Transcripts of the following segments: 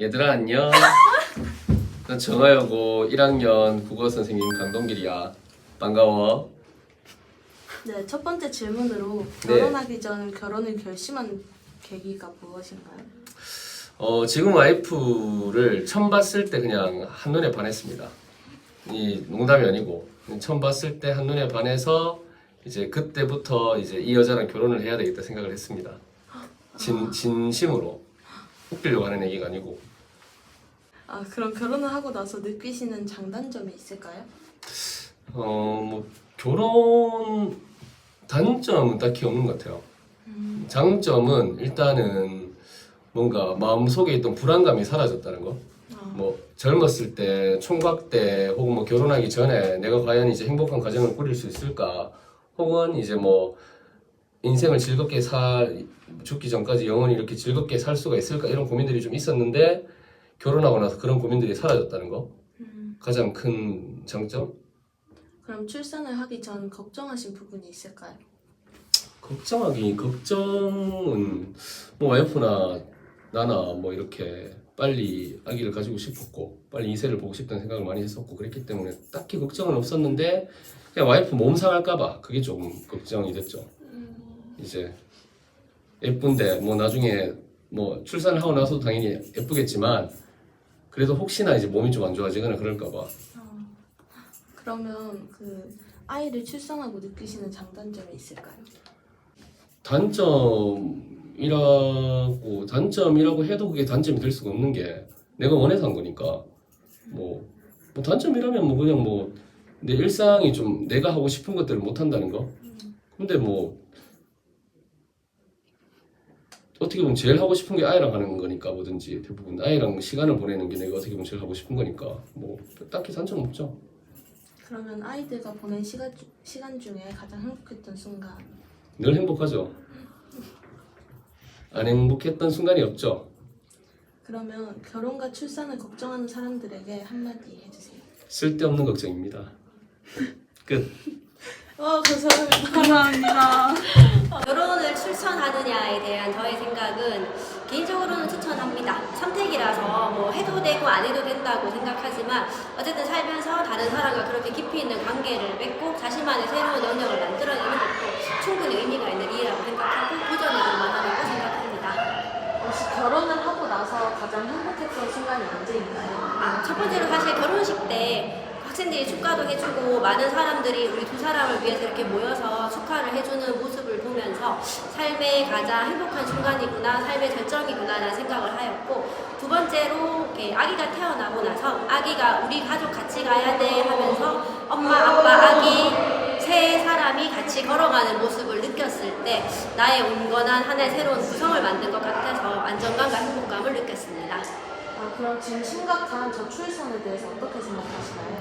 얘들아 안녕. 난 정하여고 1학년 국어 선생님 강동길이야. 반가워. 네, 첫 번째 질문으로 네. 결혼하기 전 결혼을 결심한 계기가 무엇인가요? 어, 지금 와이프를 처음 봤을 때 그냥 한눈에 반했습니다. 이 농담이 아니고 처음 봤을 때 한눈에 반해서 이제 그때부터 이제 이 여자랑 결혼을 해야 되겠다 생각을 했습니다. 진 진심으로 웃기려고 하는 얘기가 아니고 아, 그럼 결혼을 하고 나서 느끼시는 장단점이 있을까요? 어, 뭐 결혼 단점은 딱히 없는 것 같아요. 장점은 일단은 뭔가 마음 속에 있던 불안감이 사라졌다는 거. 아, 뭐 젊었을 때 총각 때 혹은 뭐 결혼하기 전에 내가 과연 이제 행복한 가정을 꾸릴 수 있을까 혹은 이제 뭐 인생을 즐겁게 살 죽기 전까지 영원히 이렇게 즐겁게 살 수가 있을까 이런 고민들이 좀 있었는데 결혼하고 나서 그런 고민들이 사라졌다는 거 음, 가장 큰 장점 그럼 출산을 하기 전 걱정하신 부분이 있을까요? 걱정하기 걱정은 뭐 와이프나 나나 뭐 이렇게 빨리 아기를 가지고 싶었고 빨리 이세를 보고 싶다는 생각을 많이 했었고 그랬기 때문에 딱히 걱정은 없었는데 그냥 와이프 몸 상할까봐 그게 조금 걱정이 됐죠. 이제 예쁜데 뭐 나중에 뭐 출산을 하고 나서도 당연히 예쁘겠지만 그래도 혹시나 이제 몸이 좀 안 좋아지거나 그럴까봐. 어, 그러면 그 아이를 출산하고 느끼시는 장단점이 있을까요? 단점이라고 단점이라고 해도 그게 단점이 될 수가 없는 게 내가 원해서 한 거니까. 뭐, 뭐 단점이라면 뭐 그냥 뭐 내 일상이 좀 내가 하고 싶은 것들을 못 한다는 거? 근데 뭐 어떻게 보면 제일 하고 싶은 게 아이랑 하는 거니까 뭐든지 대부분 아이랑 시간을 보내는 게 내가 어떻게 보면 제일 하고 싶은 거니까 뭐 딱히 단점 없죠 그러면 아이들과 보낸 시간, 주- 시간 중에 가장 행복했던 순간 늘 행복하죠 안 행복했던 순간이 없죠 그러면 결혼과 출산을 걱정하는 사람들에게 한마디 해주세요. 쓸데없는 걱정입니다. 끝. 와 감사합니다. 감사합니다. 결혼을 추천하느냐에 대한 저의 생각은 개인적으로는 추천합니다. 선택이라서 뭐 해도 되고 안 해도 된다고 생각하지만 어쨌든 살면서 다른 사람과 그렇게 깊이 있는 관계를 맺고 자신만의 새로운 영역을 만들어내는 것도 충분히 의미가 있는 일이라고 생각하고 도전해볼 만하다고 생각합니다. 혹시 결혼을 하고 나서 가장 행복했던 순간이 언제인가요? 아, 첫 번째로 사실 결혼식 때 학생들이 축가도 해주고 많은 사람들이 우리 두 사람을 위해서 이렇게 모여서 축하를 해주는 모습을 보면서 삶의 가장 행복한 순간이구나, 삶의 절정이구나라는 생각을 하였고 두 번째로 이렇게 아기가 태어나고 나서 아기가 우리 가족 같이 가야 돼 하면서 엄마, 아빠, 아기 세 사람이 같이 걸어가는 모습을 느꼈을 때 나의 온건한 하나의 새로운 구성을 만든 것 같아서 안정감과 행복감을 느꼈습니다. 아 그럼 지금 심각한 저출산에 대해서 어떻게 생각하시나요?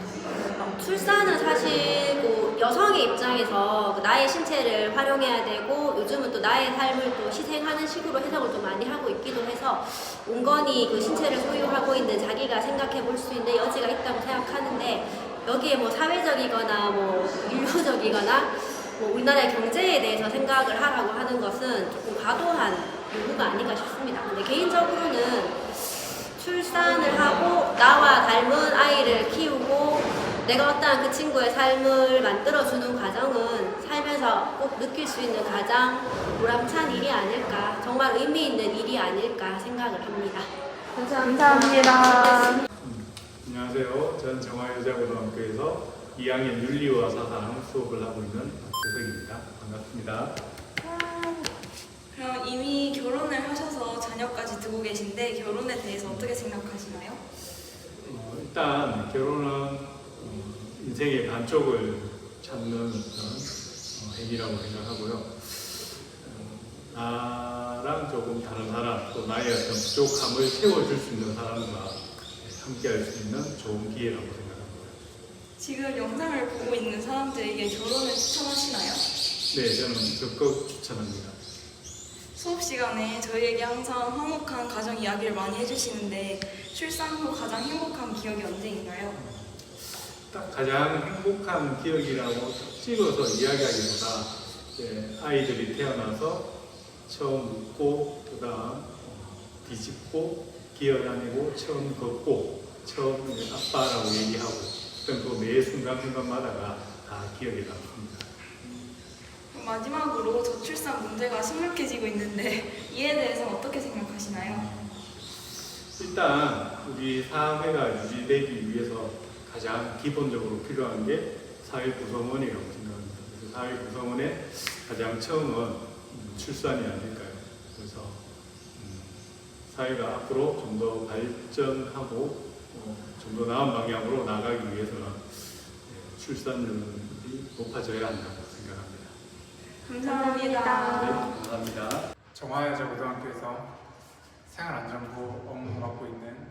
어, 출산은 사실 그 여성의 입장에서 그 나의 신체를 활용해야 되고 요즘은 또 나의 삶을 또 희생하는 식으로 해석을 좀 많이 하고 있기도 해서 온건히 그 신체를 소유하고 있는 자기가 생각해 볼 수 있는 여지가 있다고 생각하는데 여기에 뭐 사회적이거나 뭐 인류적이거나 뭐 우리나라의 경제에 대해서 생각을 하라고 하는 것은 조금 과도한 요구가 아닌가 싶습니다. 근데 개인적으로는 출산을 하고 나와 닮은 아이를 키우고 내가 어떠한 그 친구의 삶을 만들어주는 과정은 살면서 꼭 느낄 수 있는 가장 보람찬 일이 아닐까 정말 의미 있는 일이 아닐까 생각을 합니다. 감사합니다. 안녕하세요. 전 정화여자고등학교에서 2학년 윤리와 사상 수업을 하고 있는 박재석입니다. 반갑습니다. 그럼 이미 결혼을 하셔서 자녀까지 두고 계신데 결혼에 대해서 어떻게 생각하시나요? 어, 일단 결혼은 어, 인생의 반쪽을 찾는 어떤 어, 행위라고 생각하고요. 어, 나랑 조금 다른 사람, 또 나의 어떤 부족함을 채워줄 수 있는 사람과 함께 할 수 있는 좋은 기회라고 생각합니다. 지금 영상을 보고 있는 사람들에게 결혼을 추천하시나요? 네, 저는 적극 추천합니다. 수업 시간에 저희에게 항상 화목한 가정 이야기를 많이 해주시는데 출산 후 가장 행복한 기억이 언제인가요? 딱 가장 행복한 기억이라고 딱 찍어서 이야기하기보다 이제 아이들이 태어나서 처음 웃고 그다음 뒤집고 기어다니고 처음 걷고 처음 아빠라고 얘기하고 그런 그 매 순간순간마다가 다 기억에 남습니다. 마지막으로 저출산 문제가 심각해지고 있는데 이에 대해서 어떻게 생각하시나요? 일단 우리 사회가 유지되기 위해서 가장 기본적으로 필요한 게 사회 구성원이라고 생각합니다. 그래서 사회 구성원의 가장 처음은 음, 출산이 아닐까요? 그래서 음, 사회가 앞으로 좀 더 발전하고 어, 좀더 나은 방향으로 나가기 위해서는 예, 출산율이 높아져야 한다고 생각합니다. 감사합니다. 네, 감사합니다. 정화여자 고등학교에서 생활안전부 업무 맡고 있는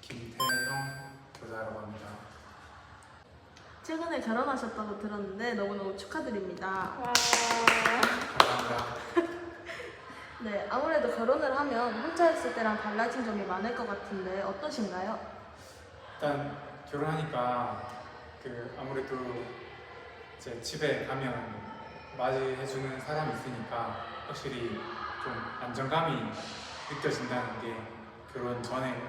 김태형 교사라고 합니다. 최근에 결혼하셨다고 들었는데 너무너무 축하드립니다. 감사합니다. 네, 아무래도 결혼을 하면 혼자 있을 때랑 달라진 점이 많을 것 같은데 어떠신가요? 일단 결혼하니까 그 아무래도 이제 집에 가면 맞이해주는 사람이 있으니까 확실히 좀 안정감이 느껴진다는 게 결혼 전에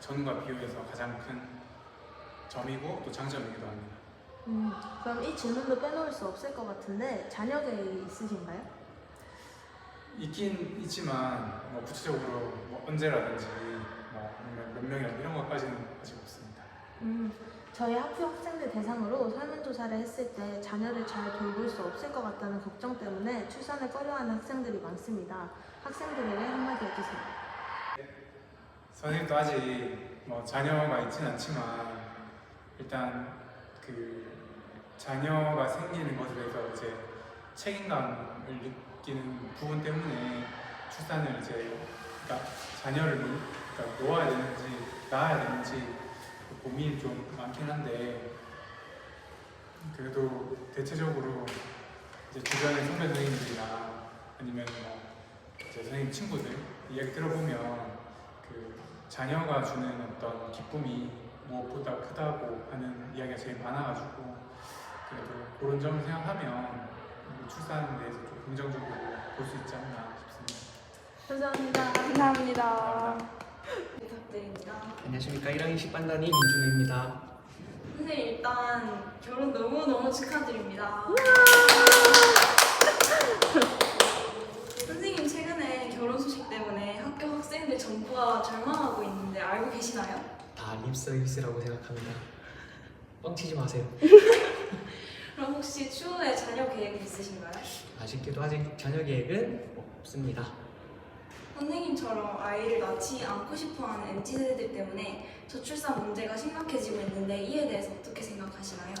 전과 비교해서 가장 큰 점이고 또 장점이기도 합니다. 음, 그럼 이 질문도 빼놓을 수 없을 것 같은데 자녀 계획이 있으신가요? 있긴 있지만 뭐 구체적으로 뭐 언제라든지 뭐 아니면 몇 명이라 이런 것까지는 아직 없습니다. 음, 저희 학교 학생들 대상으로 설문조사를 했을 때 자녀를 잘 돌볼 수 없을 것 같다는 걱정 때문에 출산을 꺼려하는 학생들이 많습니다. 학생들에게 한마디 해주세요. 선생님도 아직 뭐 자녀가 있진 않지만 일단 그 자녀가 생기는 것에 대해서 이제 책임감을 느끼는 부분 때문에 출산을 이제 그러니까 자녀를 놓- 그러니까 놓아야 되는지 낳아야 되는지 고민이 좀 많긴 한데 그래도 대체적으로 이제 주변의 선배 선생님들이나 아니면 뭐 이제 선생님 친구들 이야기 들어보면 그 자녀가 주는 어떤 기쁨이 무엇보다 크다고 하는 이야기가 제일 많아가지고 그래도 그런 점을 생각하면 이 출산에 대해서 좀 긍정적으로 볼 수 있지 않나 싶습니다. 감사합니다. 감사합니다. 부탁드립니다. 안녕하십니까 1학년 10반단이 민준우입니다. 선생님 일단 결혼 너무 너무 축하드립니다. 선생님 최근에 결혼 소식 때문에 학교 학생들 전부가 절망하고 있는데 알고 계시나요? 다 립서비스라고 생각합니다. 뻥치지 마세요. 그럼 혹시 추후에 자녀 계획 있으신가요? 아쉽게도 아직 자녀 계획은 없습니다. 선생님처럼 아이를 낳지 않고 싶어하는 MZ 세대들 때문에 저출산 문제가 심각해지고 있는데 이에 대해서 어떻게 생각하시나요?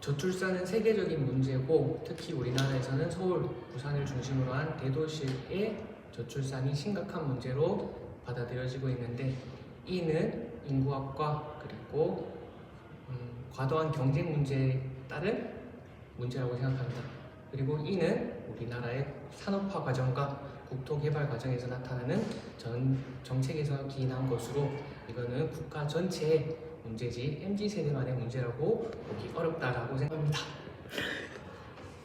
저출산은 세계적인 문제고 특히 우리나라에서는 서울, 부산을 중심으로 한 대도시의 저출산이 심각한 문제로 받아들여지고 있는데 이는 인구학과 그리고 음, 과도한 경쟁 문제에 따른 문제라고 생각합니다. 그리고 이는 우리나라의 산업화 과정과 국토 개발 과정에서 나타나는 전 정책에서 기인한 것으로 이거는 국가 전체의 문제지 MZ 세대만의 문제라고 보기 어렵다라고 생각합니다.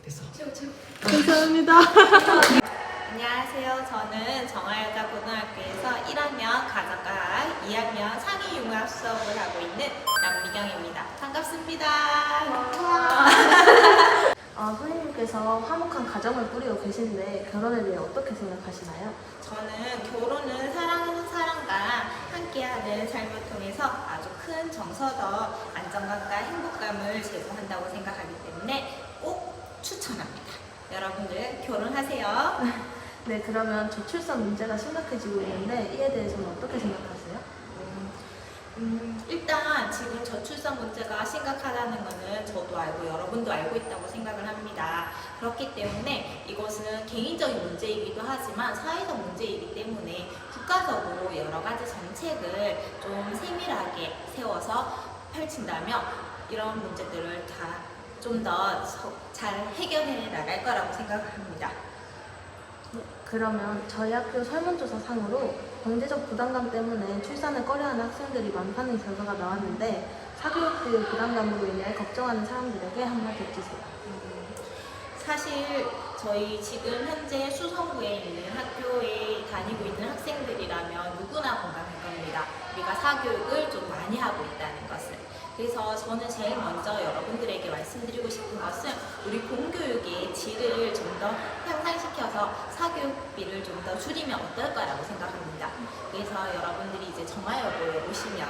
됐어. 최고 최고. 감사합니다. 안녕하세요. 저는 정화여자 고등학교에서 1학년 가정과학, 2학년 상위 융합 수업을 하고 있는 남미경입니다. 반갑습니다. 아, 선생님께서 화목한 가정을 꾸리고 계신데 결혼에 대해 어떻게 생각하시나요? 저는 결혼은 사랑하는 사람과 함께하는 삶을 통해서 아주 큰 정서적 안정감과 행복감을 제공한다고 생각하기 때문에 꼭 추천합니다. 여러분들 결혼하세요. 네, 그러면 저출산 문제가 심각해지고 있는데 이에 대해서는 어떻게 생각하세요? 음, 일단 지금 저출산 문제가 심각하다는 것은 저도 알고 여러분도 알고 있다고 생각을 합니다. 그렇기 때문에 이것은 개인적인 문제이기도 하지만 사회적 문제이기 때문에 국가적으로 여러 가지 정책을 좀 세밀하게 세워서 펼친다면 이런 문제들을 다 좀 더 잘 해결해 나갈 거라고 생각합니다. 그러면 저희 학교 설문조사 상으로 경제적 부담감 때문에 출산을 꺼려하는 학생들이 많다는 결과가 나왔는데 사교육비의 부담감으로 인해 걱정하는 사람들에게 한마디 해주세요. 사실 저희 지금 현재 수성구에 있는 학교에 다니고 있는 학생들이라면 누구나 공감할 겁니다. 우리가 사교육을 좀 많이 하고 것을. 그래서 저는 제일 먼저 여러분들에게 말씀드리고 싶은 것은 우리 공교육의 질을 좀 더 향상시켜서 사교육비를 좀 더 줄이면 어떨까라고 생각합니다. 그래서 여러분들이 이제 정화여고에 오시면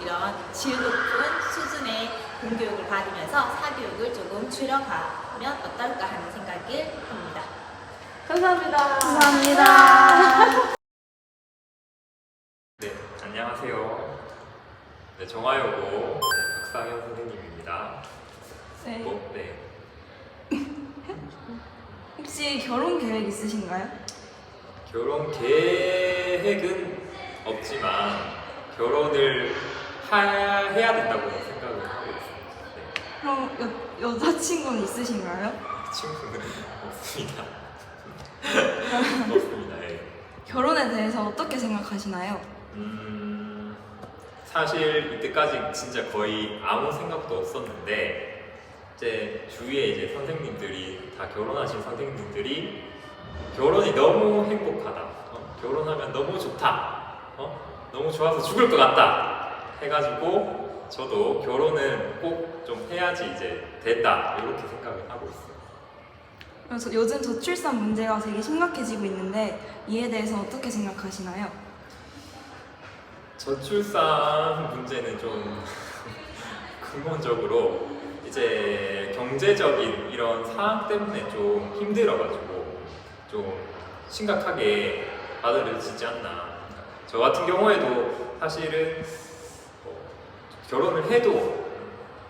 이런 질 높은 수준의 공교육을 받으면서 사교육을 조금 줄여가면 어떨까 하는 생각을 합니다. 감사합니다. 감사합니다. 네, 안녕하세요. 네, 정화여고 네, 박상현 선생님입니다. 네. 뭐, 네. 혹시 결혼 계획 있으신가요? 결혼 계획은 없지만 결혼을 하, 해야 된다고 생각을 하고 있습니다. 네, 그럼 여, 여자친구는 있으신가요? 친구는 없습니다. 없습니다. 예. 결혼에 대해서 어떻게 생각하시나요? 음, 사실 이때까지 진짜 거의 아무 생각도 없었는데 이제 주위에 이제 선생님들이 다 결혼하신 선생님들이 결혼이 너무 행복하다, 어? 결혼하면 너무 좋다, 어? 너무 좋아서 죽을 것 같다 해가지고 저도 결혼은 꼭 좀 해야지 이제 된다 이렇게 생각을 하고 있어요. 그래서 요즘 저출산 문제가 되게 심각해지고 있는데 이에 대해서 어떻게 생각하시나요? 저출산 문제는 좀 근본적으로 이제 경제적인 이런 상황 때문에 좀 힘들어가지고 좀 심각하게 받아들여지지 않나. 저 같은 경우에도 사실은 어, 결혼을 해도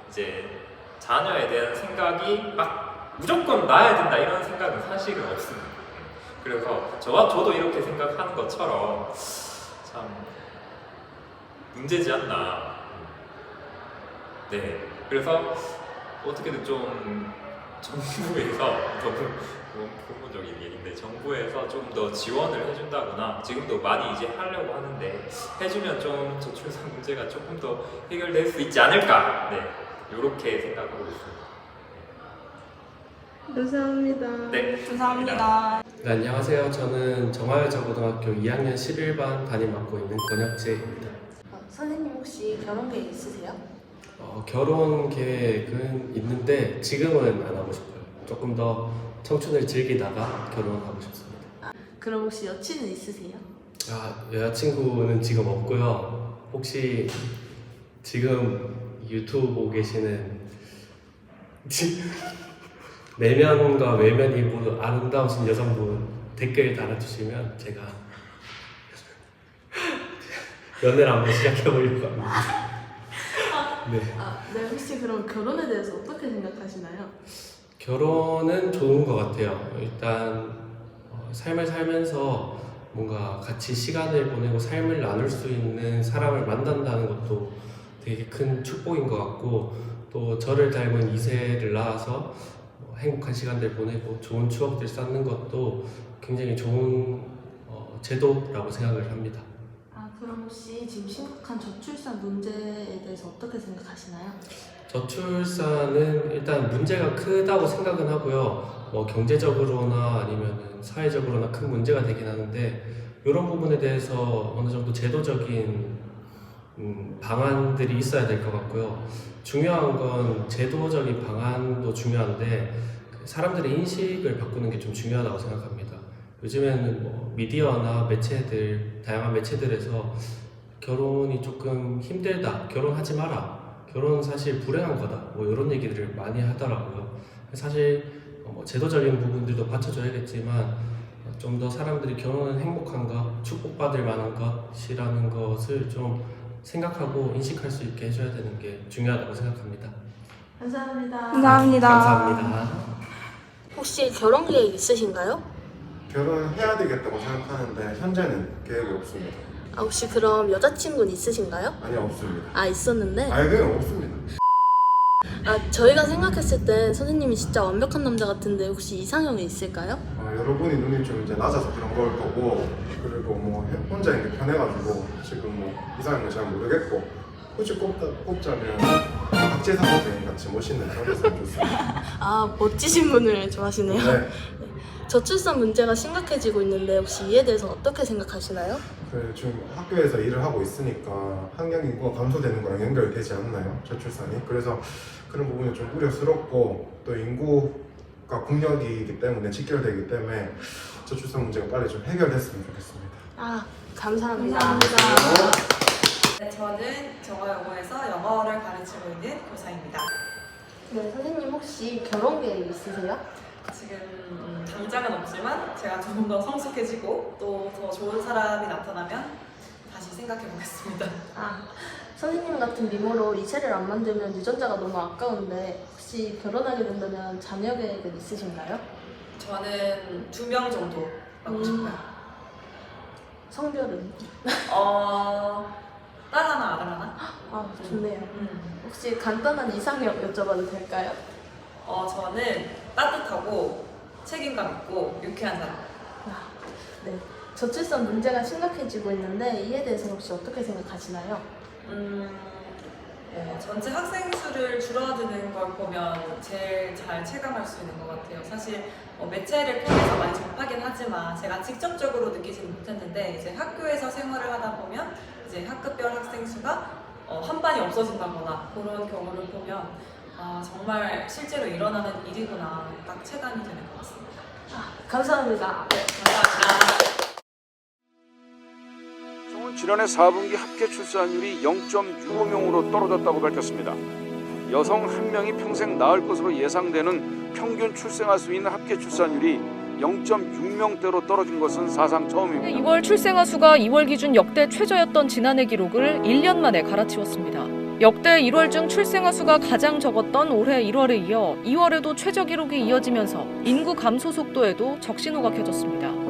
이제 자녀에 대한 생각이 막 무조건 낳아야 된다 이런 생각은 사실은 없습니다. 그래서 저와 저도 이렇게 생각하는 것처럼 참 문제지 않나. 네. 그래서 어떻게든 좀 정부에서 너무 근본적인 얘기인데 정부에서 좀 더 지원을 해준다거나 지금도 많이 이제 하려고 하는데 해주면 좀 저출산 문제가 조금 더 해결될 수 있지 않을까. 네. 이렇게 생각하고 있습니다. 감사합니다. 네. 감사합니다. 네, 안녕하세요. 저는 정화여자고등학교 2학년 11반 담임 맡고 있는 권혁재입니다. 어, 선생님 혹시 결혼 계획 있으세요? 어, 결혼 계획은 있는데 지금은 안 하고 싶어요. 조금 더 청춘을 즐기다가 결혼하고 싶습니다. 그럼 혹시 여친은 있으세요? 아, 여자친구는 지금 없고요. 혹시 지금 유튜브 보고 계시는 내면과 외면이 모두 아름다우신 여성분 댓글 달아주시면 제가 연애를 한번 시작해 보려고 합니다. 네. 아, 네. 혹시 그럼 결혼에 대해서 어떻게 생각하시나요? 결혼은 좋은 것 같아요. 일단 어, 삶을 살면서 뭔가 같이 시간을 보내고 삶을 나눌 수 있는 사람을 만난다는 것도 되게 큰 축복인 것 같고 또 저를 닮은 2세를 낳아서 뭐 행복한 시간들 보내고 좋은 추억들 쌓는 것도 굉장히 좋은 어, 제도라고 생각을 합니다. 아, 그럼 혹시 지금 심각한 저출산 문제에 대해서 어떻게 생각하시나요? 저출산은 일단 문제가 크다고 생각은 하고요. 뭐 경제적으로나 아니면 사회적으로나 큰 문제가 되긴 하는데 이런 부분에 대해서 어느 정도 제도적인 음, 방안들이 있어야 될 것 같고요. 중요한 건 제도적인 방안도 중요한데 그 사람들의 인식을 바꾸는 게 좀 중요하다고 생각합니다. 요즘에는 뭐 미디어나 매체들 다양한 매체들에서 결혼이 조금 힘들다, 결혼하지 마라, 결혼은 사실 불행한 거다, 뭐 이런 얘기들을 많이 하더라고요. 사실 어, 뭐 제도적인 부분들도 받쳐줘야겠지만 좀 더 사람들이 결혼은 행복한 것, 축복받을 만한 것이라는 것을 좀 생각하고 인식할 수 있게 해줘야 되는 게 중요하다고 생각합니다. 감사합니다. 감사합니다. 감사합니다. 혹시 결혼 계획 있으신가요? 결혼해야 되겠다고 생각하는데 현재는 계획이 없습니다. 아, 혹시 그럼 여자친구는 있으신가요? 아니 없습니다. 아, 있었는데. 아니 그냥 없습니다. 아, 저희가 생각했을 때 선생님이 진짜 완벽한 남자 같은데 혹시 이상형이 있을까요? 어, 여러분이 눈이 좀 이제 낮아서 그런 걸 거고 그리고 뭐 혼자 있는 게 편해가지고 지금 뭐 이상한 건잘 모르겠고 굳이 꼽자, 꼽자면 박재상 선생님 같이 멋있는 사람이었으면 좋습니다. 아 멋지신 분을 좋아하시네요. 네. 저출산 문제가 심각해지고 있는데 혹시 이에 대해서 어떻게 생각하시나요? 그 지금 학교에서 일을 하고 있으니까 학령 인구가 감소되는 거랑 연결되지 않나요? 저출산이. 그래서 그런 부분이 좀 우려스럽고 또 인구가 국력이기 때문에 직결되기 때문에 저출산 문제가 빨리 좀 해결됐으면 좋겠습니다. 아 감사합니다. 네, 저는 정화영어에서 영어를 가르치고 있는 교사입니다. 네 선생님 혹시 결혼 계획 있으세요? 지금 음, 당장은 없지만 제가 조금 더 성숙해지고 또 더 좋은 사람이 나타나면 다시 생각해 보겠습니다. 아 선생님 같은 미모로 이세를 안 만들면 유전자가 너무 아까운데 혹시 결혼하게 된다면 자녀 계획은 있으신가요? 저는 두 명 정도 낳고 음. 싶어요. 성별은? 어, 딸 하나, 아들 하나? 아 좋네요. 음. 혹시 간단한 이상형 여쭤봐도 될까요? 어, 저는 따뜻하고 책임감 있고 유쾌한 사람. 아, 네. 저출산 문제가 심각해지고 있는데 이에 대해서 혹시 어떻게 생각하시나요? 음, 어, 전체 학생 수를 줄어드는 걸 보면 제일 잘 체감할 수 있는 것 같아요. 사실 어, 매체를 통해서 많이 접하긴 하지만 제가 직접적으로 느끼지는 못했는데 이제 학교에서 생활을 하다 보면 이제 학급별 학생 수가 어, 한 반이 없어진다거나 그런 경우를 보면 아, 정말 실제로 일어나는 일이구나 딱 체감이 되는 것 같습니다. 아, 감사합니다. 네, 감사합니다. 지난해 4분기 합계 출산율이 0.65명으로 떨어졌다고 밝혔습니다. 여성 한 명이 평생 낳을 것으로 예상되는 평균 출생할 수 있는 합계 출산율이 0.6명대로 떨어진 것은 사상 처음입니다. 2월 출생아 수가 2월 기준 역대 최저였던 지난해 기록을 1년 만에 갈아치웠습니다. 역대 1월 중 출생아 수가 가장 적었던 올해 1월에 이어 2월에도 최저 기록이 이어지면서 인구 감소 속도에도 적신호가 켜졌습니다.